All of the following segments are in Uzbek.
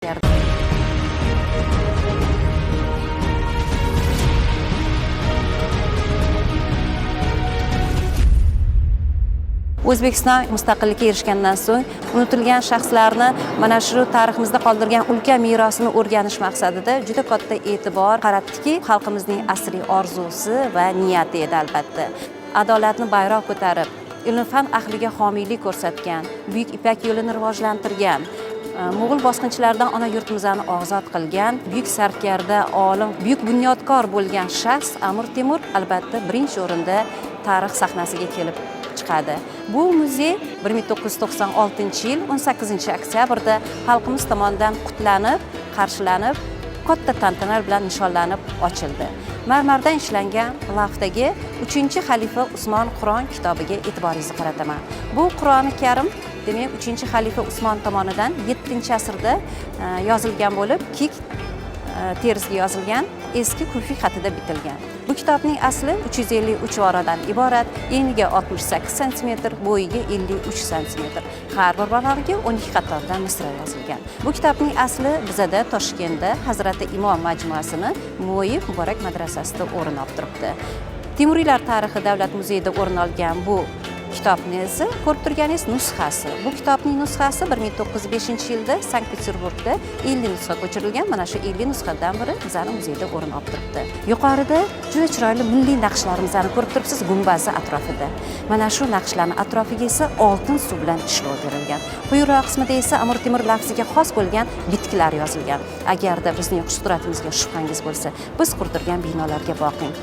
o'zbekiston mustaqillikka erishgandan so'ng unutilgan shaxslarni mana shu tariximizda qoldirgan ulkan merosini o'rganish maqsadida juda katta e'tibor qaratdiki xalqimizning asriy orzusi va niyati edi albatta. Adolatni bayroq ko'tarib ilm fan ahliga homiylik ko'rsatgan buyuk ipak yo'lini rivojlantirgan mo'g'ul bosqinchilaridan ona yurtimizni ozod qilgan buyuk sarkarda olim buyuk bunyodkor bo'lgan shaxs amir temur albatta birinchi o'rinda tarix sahnasiga kelib chiqadi. Bu muzey 1996 yil 18 oktyabrda xalqimiz tomonidan qutlanib qarshilanib katta tantanalar bilan nishonlanib ochildi. Marmardan ishlangan lavdagi uchinchi xalifa usmon qur'on kitobiga e'tiboringizni qarataman. Bu qur'oni karim demak uchinchi xalifa usmon tomonidan yettinchi asrda e, yozilgan bo'lib kik e, terisiga yozilgan eski kufiy xatida bitilgan. Bu kitobning asli 353 varaqadan iborat eniga 68 santimetr bo'yiga 53 santimetr har bir varaqaga 12 qatordan misra yozilgan. Bu kitobning asli bizada toshkentda hazrati imom majmuasini mo'yi muborak madrasasida o'rin olib turibdi. Temuriylar tarixi davlat muzeyida o'rin olgan bu kitobni esa ko'rib turganingiz nusxasi. Bu kitobning nusxasi 1905 yilda sankt peterburgda 50 nusxa ko'chirilgan. Mana shu 50 nusxadan biri bizani muzeyda o'rin olib turibdi. Yuqorida juda chiroyli milliy naqshlarimizni ko'rib turibsiz gumbazi atrofida. Mana shu naqshlarni atrofiga esa oltin suv bilan ishlov berilgan. Quyiroq qismida esa amir temur lafziga xos bo'lgan bitiklar yozilgan. Agarda bizning xush shubhangiz bo'lsa biz qurdirgan binolarga boqing.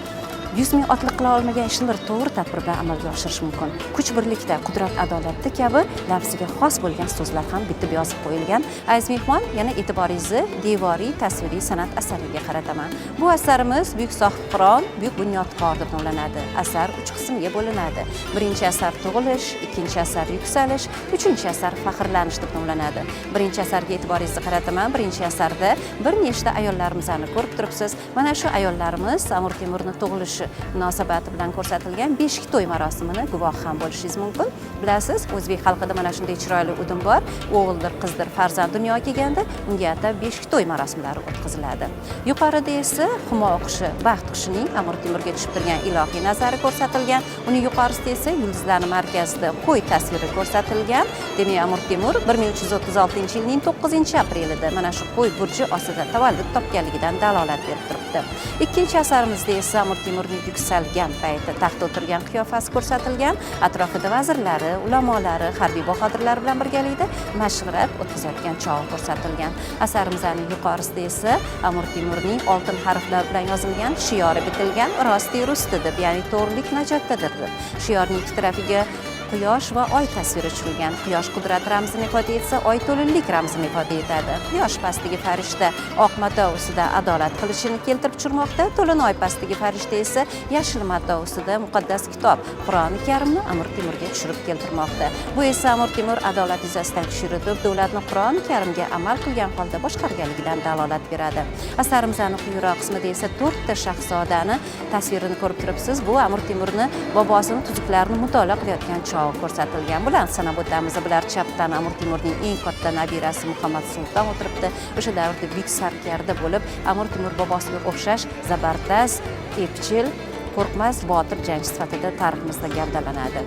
Yuz ming otliq qila olmagan ishlar to'g'ri tadbir bilan amalga oshirish mumkin kuch birlikda qudrat adolatda kabi lafziga xos bo'lgan so'zlar ham bitib yozib qo'yilgan aziz mehmon yana e'tiboringizni devoriy tasviriy san'at asariga qarataman bu asarimiz buyuk sohibqiron buyuk bunyodkor deb nomlanadi asar uch qismga bo'linadi birinchi asar tug'ilish ikkinchi asar yuksalish uchinchi asar faxrlanish deb nomlanadi birinchi asarga e'tiboringizni qarataman birinchi asarda bir nechta ayollarimizni ko'rib turibsiz mana shu ayollarimiz amir temurni tug'ilishi munosabati bilan ko'rsatilgan beshik to'y marosimini guvoh ham bo'lishingiz mumkin. Bilasiz o'zbek xalqida mana shunday chiroyli udum bor. O'g'ildir qizdir farzand dunyoga kelganda unga atab beshik to'y marosimlari o'tkaziladi. Yuqorida esa humo qushi baxt qushining amir temurga tushib turgan ilohiy nazari ko'rsatilgan. Uning yuqorisida esa yulduzlarni markazida qo'y tasviri ko'rsatilgan. Demak amir temur bir ming uch yuz o'ttiz oltinchi yilning to'qqizinchi aprelida mana shu qo'y burji ostida tavallud topganligidan dalolat berib turibdi. Ikkinchi asarimizda esa amir temurning yuksalgan payti taxtda o'tirgan qiyofasi ko'rsatilgan. Atrofida vazirlari ulamolari harbiy bahodirlar bilan birgalikda mashg'ulot o'tkazayotgan chog'i ko'rsatilgan. Asarimizning yuqorisida esa amir temurning oltin harflar bilan yozilgan shiori bitilgan rosti rusti deb ya'ni to'g'rilik najotdadir deb. Shiorning ikki tarafiga quyosh va oy tasviri tushirilgan quyosh qudrat ramzini ifoda etsa oy to'linlik ramzini ifoda etadi. Quyosh pastdagi farishta oq mato ustida adolat qilishini keltirib tushirmoqda. To'lin oy pastdagi farishta esa yashil mato ustida muqaddas kitob qur'oni karimni amir temurga tushirib keltirmoqda. Bu esa amir temur adolat yuzasidan tushiritib davlatni qur'oni karimga amal qilgan holda boshqarganligidan dalolat beradi. Asarimizni quyiroq qismida esa to'rtta shahzodani tasvirini ko'rib turibsiz. Bu amir temurni bobosini tuzuklarini mutolaa qilayotgan chog'i ko'rsatilgan bularni sanab o'tamiz bular chapdan amir temurning eng katta nabirasi muhammad sulton o'tiribdi. O'sha davrda buyuk sarkarda bo'lib amir temur bobosiga o'xshash zabardast epchil qo'rqmas botir jangchi sifatida tariximizda gavdalanadi.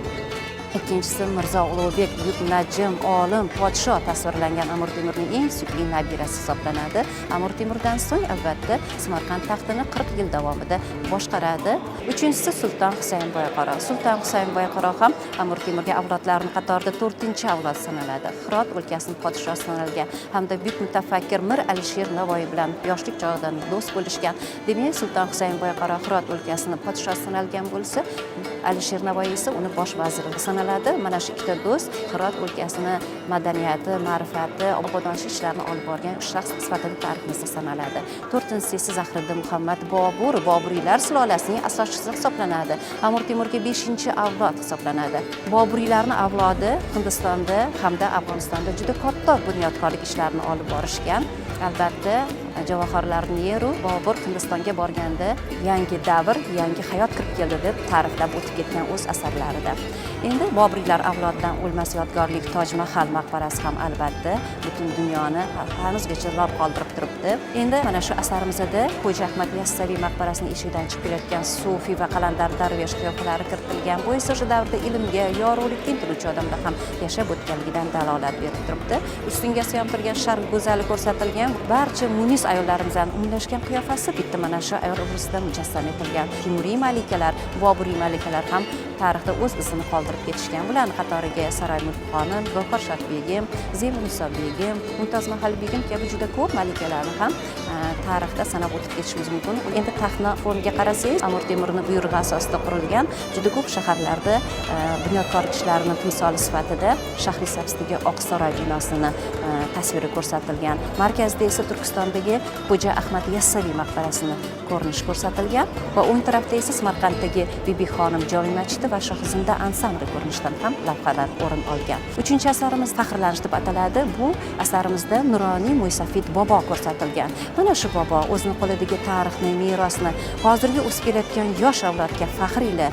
Ikkinchisi mirzo ulug'bek buyuk najm olim podsho tasvirlangan amir temurning eng suyukli nabirasi hisoblanadi. Amir temurdan so'ng albatta samarqand taxtini qirq yil davomida boshqaradi. Uchinchisi sulton husayn boyqaro. Sulton husayn boyqaro ham amir temurga avlodlarini qatorida to'rtinchi avlod sanaladi. Hirot o'lkasini podshosi sanalgan hamda buyuk mutafakkir mir alisher navoiy bilan yoshlik chog'idan do'st bo'lishgan. Demak sulton husayn boyqaro hirot o'lkasini podshosi sanalgan bo'lsa alisher navoiy esa uni bosh vaziri sanaladi. Mana shu ikkita do'st hirot o'lkasini madaniyati ma'rifati obodonchilik ishlarini olib borgan shaxs sifatida tariximizda sanaladi. To'rtinchisi esa zahriddin muhammad bobur. Boburiylar sulolasining asoschisi hisoblanadi amir temurga beshinchi avlod hisoblanadi. Boburiylarni avlodi hindistonda hamda afg'onistonda juda katta bunyodkorlik ishlarini olib borishgan. Albatta javohirlarni yeru bobur hindistonga borganda yangi davr yangi hayot kirib keldi deb ta'riflab o'tib ketgan o'z asarlarida. Endi bobriylar avlodidan o'lmas yodgorlik toj mahal maqbarasi ham albatta butun dunyoni hanuzgacha lol qoldirib turibdi. Endi mana shu asarimizda xo'ja ahmad yassaviy maqbarasini eshigidan chiqib kelayotgan sufiy va qalandar darvesh qiyofalari kiritilgan. Bu esa o'sha davrda ilmga yorug'likka intiluvchi odamlar ham yashab o'tganligidan dalolat berib turibdi. Ustingasi ham turgan sharq go'zali ko'rsatilgan barcha munis ayollarimizdan umumlashgan qiyofasi bitta mana shu ayol obrazida mujassam etilgan. Temuriy malikalar boburiy malikalar ham tarixda o'z izini qoldirib ketishgan bularni qatoriga saroy mulk xonim gavhar shodbegim begim zebiniso begim mumtoz mahal begim kabi juda ko'p malikalarni ham e, tarixda sanab o'tib ketishimiz mumkin. Endi taxtni formiga qarasangiz amir temurni buyrug'i asosida qurilgan juda ko'p shaharlarda e, bunyodkor kishilarni timsoli sifatida shahrisabzdagi oq saroy binosini e, tasviri ko'rsatilgan. Markazida esa turkistondagi xo'ja ahmad yassaviy maqbarasini ko'rinishi ko'rsatilgan va o'ng tarafda esa samarqanddagi bibi xonim jome masjidi va shohizinda ansambli ko'rinishidan ham lavhalar o'rin olgan. Uchinchi asarimiz faxrlanish deb ataladi. Bu asarimizda nuroniy mo'ysafid bobo ko'rsatilgan. Mana shu bobo o'zini qo'lidagi tarixni merosni hozirgi o'sib kelayotgan yosh avlodga faxr ila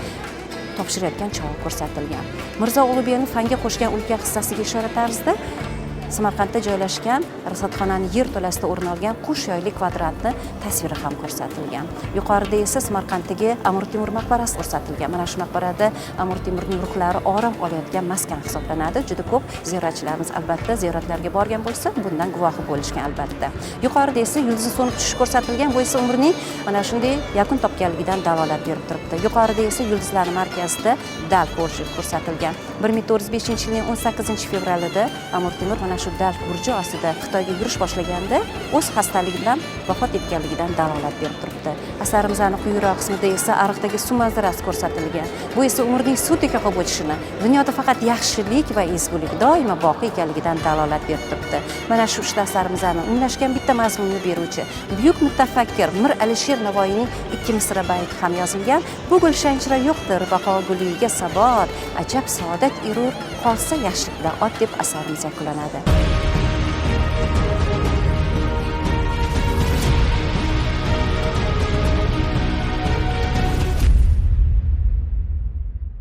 topshirayotgan chog'i ko'rsatilgan. Mirzo ulug'bekni fanga qo'shgan ulkan hissasiga ishora tarzida samarqandda joylashgan rasadxonani yerto'lasida o'rin olgan qush yoyli kvadratni tasviri ham ko'rsatilgan. Yuqorida esa samarqanddagi amir temur maqbarasi ko'rsatilgan. Mana shu maqbarada amir temurning ruhlari orom olayotgan maskan hisoblanadi. Juda ko'p ziyoratchilarimiz albatta ziyoratlarga borgan bo'lsa bundan guvohi bo'lishgan albatta. Yuqorida esa yulduzi so'nib tushishi ko'rsatilgan bu esa umrning mana shunday yakun topganligidan dalolat berib turibdi. Yuqorida esa yulduzlarni markazida dal ko'rsatilgan. Bir ming to'rt yuz beshinchi yilning o'n sakkizinchi fevralida amir temur mana shu dal burji ostida xitoyga yurish boshlaganda o'z xastaligidan vafot etganligidan dalolat berib turibdi. Asarimizni quyiroq qismida esa ariqdagi suv manzarasi ko'rsatilgan. Bu esa umrning suvdek oqib o'tishini dunyoda faqat yaxshilik va ezgulik doimo boqiy ekanligidan dalolat berib turibdi. Mana shu uchta asarimizni umlashgan bitta mazmunni beruvchi buyuk mutafakkir mir alisher navoiyning ikki misra bayti ham yozilgan bu gul shanchira yo'qdir baqo guliga sabot ajab saodat erur qolsa yaxshilikda ot deb asarimiz yakunlanadi. やった!